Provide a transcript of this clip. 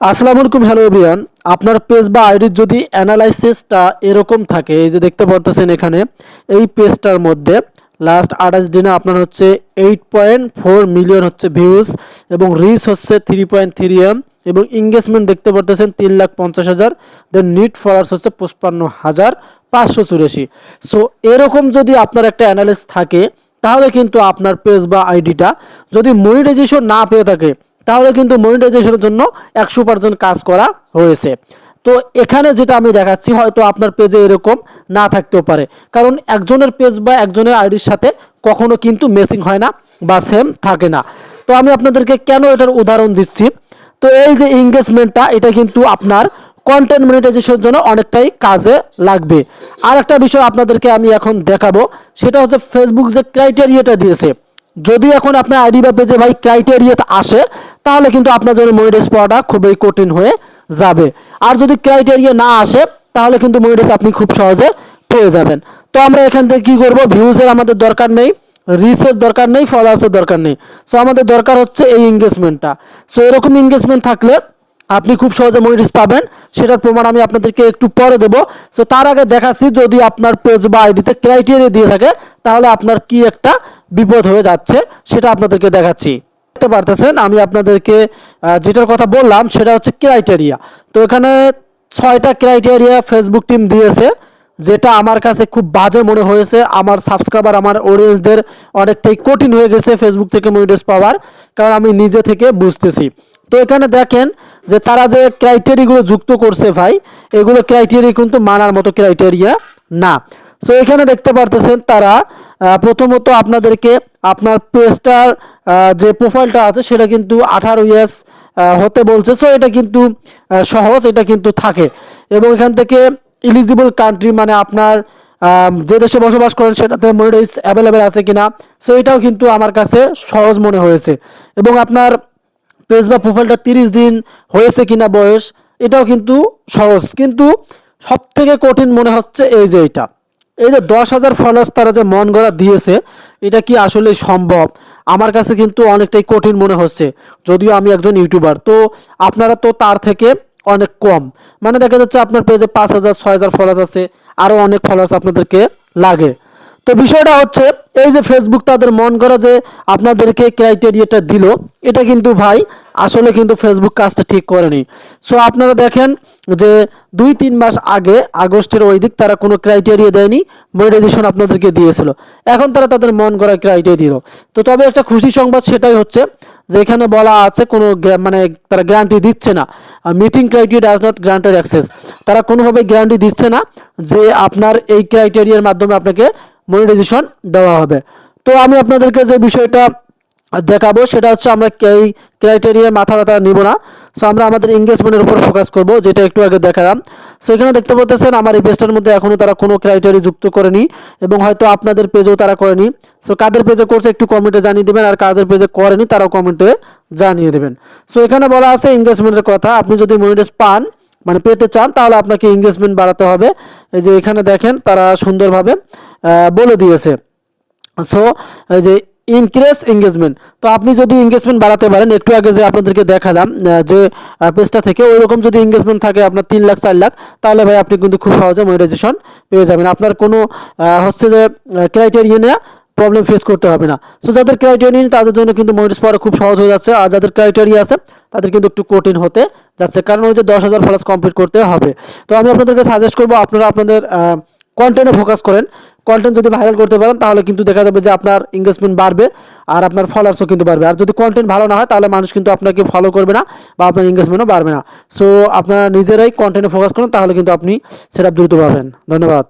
আসসালামু আলাইকুম hello everyone আপনার পেজ বা আইডির যদি অ্যানালাইসিসটা এরকম থাকে, এই যে দেখতে পারতেছেন এখানে, এই পেজটার মধ্যে লাস্ট আঠাশ দিনে আপনার হচ্ছে এইট পয়েন্ট ফোর মিলিয়ন হচ্ছে ভিউজ এবং রিচ হচ্ছে থ্রি পয়েন্ট থ্রি এম এবং এঙ্গেজমেন্ট দেখতে পারতেছেন তিন লাখ পঞ্চাশ হাজার দেন নিট ফলোয়ার্স হচ্ছে পঁচপান্ন হাজার পাঁচশো চুরাশি। সো এরকম যদি আপনার একটা অ্যানালিস থাকে, তাহলে কিন্তু আপনার পেজ বা আইডিটা যদি মনিটাইজেশন না পেয়ে থাকে তাহলে কিন্তু মনিটাইজেশনের জন্য একশো পার্সেন্ট কাজ করা হয়েছে। তো এখানে যেটা আমি দেখাচ্ছি, হয়তো আপনার পেজে এরকম না থাকতেও পারে। কারণ একজনের পেজ বা একজনের আইডির সাথে কখনো কিন্তু মেসিং হয় না বা সেম থাকে না। তো আমি আপনাদেরকে কেন এটার উদাহরণ দিচ্ছি? তো এই যে এঙ্গেজমেন্টটা এটা কিন্তু আপনার কন্টেন্ট মনিটাইজেশনের জন্য অনেকটাই কাজে লাগবে। আর একটা বিষয় আপনাদেরকে আমি এখন দেখাবো, সেটা হচ্ছে ফেসবুক যে ক্রাইটেরিয়াটা দিয়েছে। যদি এখন আপনার আইডি বা পেজে ভাই ক্রাইটেরিয়াতে আসে, তাহলে কিন্তু আপনার জন্য মনিটাইজ পাওয়াটা খুবই কঠিন হয়ে যাবে। আর যদি ক্রাইটেরিয়া না আসে, তাহলে কিন্তু মনিটাইজ আপনি খুব সহজে পেয়ে যাবেন। তো আমরা এখান থেকে কী করব? ভিউজের আমাদের দরকার নেই রিসের দরকার নেই ফলোয়ার্সের দরকার নেই। সো আমাদের দরকার হচ্ছে এই এঙ্গেজমেন্টটা সো এরকম এঙ্গেজমেন্ট থাকলে আপনি খুব সহজে মনিটাইজ পাবেন। সেটার প্রমাণ আমি আপনাদেরকে একটু পরে দেব। সো তার আগে দেখাচ্ছি যদি আপনার পেজ বা আইডিতে ক্রাইটেরিয়া দিয়ে থাকে, তাহলে আপনার কি একটা বিপদ হয়ে যাচ্ছে সেটা আপনাদেরকে দেখাচ্ছি। দেখতে পারতেছেন, আমি আপনাদেরকে যেটার কথা বললাম সেটা হচ্ছে ক্রাইটেরিয়া তো এখানে ছয়টা ক্রাইটেরিয়া ফেসবুক টিম দিয়েছে, যেটা আমার কাছে খুব বাজে মনে হয়েছে। আমার সাবস্ক্রাইবার আমার অডিয়েন্সদের অনেকটাই কঠিন হয়ে গেছে ফেসবুক থেকে মনিটাইজ পাওয়ার, কারণ আমি নিজে থেকে বুঝতেছি। তো এখানে দেখেন যে তারা যে ক্রাইটেরিয়াগুলো যুক্ত করছে ভাই, এগুলো ক্রাইটেরিয়া কিন্তু মানার মতো ক্রাইটেরিয়া না। সো এখানে দেখতে পারতেছেন তারা প্রথমত আপনাদেরকে আপনার পেজটার যে প্রোফাইলটা আছে সেটা কিন্তু আঠারো ইয়ার্স হতে বলছে। সো এটা কিন্তু সহজ, এটা কিন্তু থাকে। এবং এখান থেকে ইলিজিবল কান্ট্রি মানে আপনার যে দেশে বসবাস করেন সেটাতে মনিটাইজ অ্যাভেলেবেল আছে কিনা। সো এটাও কিন্তু আমার কাছে সহজ মনে হয়েছে। এবং আপনার পেজ বা প্রোফাইলটা তিরিশ দিন হয়েছে কিনা বয়স, এটাও কিন্তু সহজ। কিন্তু সব থেকে কঠিন মনে হচ্ছে এই যে এটা। এই যে দশ হাজার ফলোয়ার্স তারা যে মন গড়া দিয়েছে, এটা কি আসলে সম্ভব? আমার কাছে কিন্তু অনেকটাই কঠিন মনে হচ্ছে, যদিও আমি একজন ইউটিউবার। তো আপনারা তো তার থেকে অনেক কম। মানে দেখা যাচ্ছে আপনার পেজে পাঁচ হাজার, ছয় হাজার ফলোয়ার্স আছে আরও অনেক ফলোয়ার্স আপনাদেরকে লাগে। তো বিষয়টা হচ্ছে, এই যে ফেসবুক তাদের মন করা যে আপনাদেরকে ক্রাইটেরিয়াটা দিল, এটা কিন্তু ভাই আসলে কিন্তু ফেসবুক কাজটা ঠিক করেনি। সো আপনারা দেখেন যে দুই তিন মাস আগে আগস্টের ওই দিক তারা কোনো ক্রাইটেরিয়া দেয়নি মনিটাইজেশন আপনাদেরকে দিয়েছিল। এখন তারা তাদের মন করা ক্রাইটেরিয়া দিল। তো তবে একটা খুশি সংবাদ সেটাই হচ্ছে যে এখানে বলা আছে কোনো মানে তারা গ্যারান্টি দিচ্ছে না। Meeting criteria does not granted access তারা কোনোভাবে গ্যারান্টি দিচ্ছে না যে আপনার এই ক্রাইটেরিয়ার মাধ্যমে আপনাকে মনিটাইজেশন দেওয়া হবে। তো আমি আপনাদেরকে যে বিষয়টা দেখাবো, সেটা হচ্ছে আমরা এই ক্রাইটেরিয়া মাথা ব্যথা নিব না। সো আমরা আমাদের এঙ্গেজমেন্টের উপর ফোকাস করব, যেটা একটু আগে দেখালাম। সো এখানে দেখতে পাচ্ছেন আমার এই পেজটার মধ্যে এখনও তারা কোনো ক্রাইটেরিয়া যুক্ত করেনি, এবং হয়তো আপনাদের পেজেও তারা করেনি। সো কাদের পেজে করছে একটু কমেন্টে জানিয়ে দেবেন, আর কাদের পেজে করেনি তারাও কমেন্টে জানিয়ে দেবেন। সো এখানে বলা আছে এঙ্গেজমেন্টের কথা, আপনি যদি মনিটাইজ পান মানে পেতে চান, তাহলে আপনাকে এঙ্গেজমেন্ট বাড়াতে হবে। এই যে এখানে দেখেন, তারা সুন্দরভাবে বলে দিয়েছে। সো যে ইনক্রিজ এঙ্গেজমেন্ট তো আপনি যদি এঙ্গেজমেন্ট বাড়াতে পারেন, একটু আগে যে আপনাদেরকে দেখালাম যে পেজটা থেকে ওই রকম যদি এঙ্গেজমেন্ট থাকে আপনার তিন লাখ, চার লাখ, তাহলে ভাই আপনি কিন্তু খুব সহজে মনিটাইজেশন পেয়ে যাবেন। আপনার কোনো হচ্ছে যে ক্রাইটেরিয়া প্রবলেম ফেস করতে হবে না। সো যাদের ক্রাইটেরিয়া নেই, তাদের জন্য কিন্তু মনিটাইজ পাওয়া খুব সহজ হয়ে যাচ্ছে। আর যাদের ক্রাইটেরিয়া আছে, তাদের কিন্তু একটু কঠিন হতে যাচ্ছে। কারণ ওই যে দশ হাজার ফলোয়ার্স কমপ্লিট করতে হবে। তো আমি আপনাদেরকে সাজেস্ট করব, আপনারা আপনাদের কন্টেন্টে ফোকাস করেন। কন্টেন্ট যদি ভাইরাল করতে পারেন, তাহলে কিন্তু দেখা যাবে যে আপনার এঙ্গেজমেন্ট বাড়বে আর আপনার ফলোয়ার্সও কিন্তু বাড়বে। আর যদি কন্টেন্ট ভালো না হয়, তাহলে মানুষ কিন্তু আপনাকে ফলো করবে না বা আপনার এঙ্গেজমেন্টও বাড়বে না। সো আপনারা নিজেরাই কন্টেন্টে ফোকাস করুন, তাহলে কিন্তু আপনি সেটা দ্রুত পাবেন। ধন্যবাদ।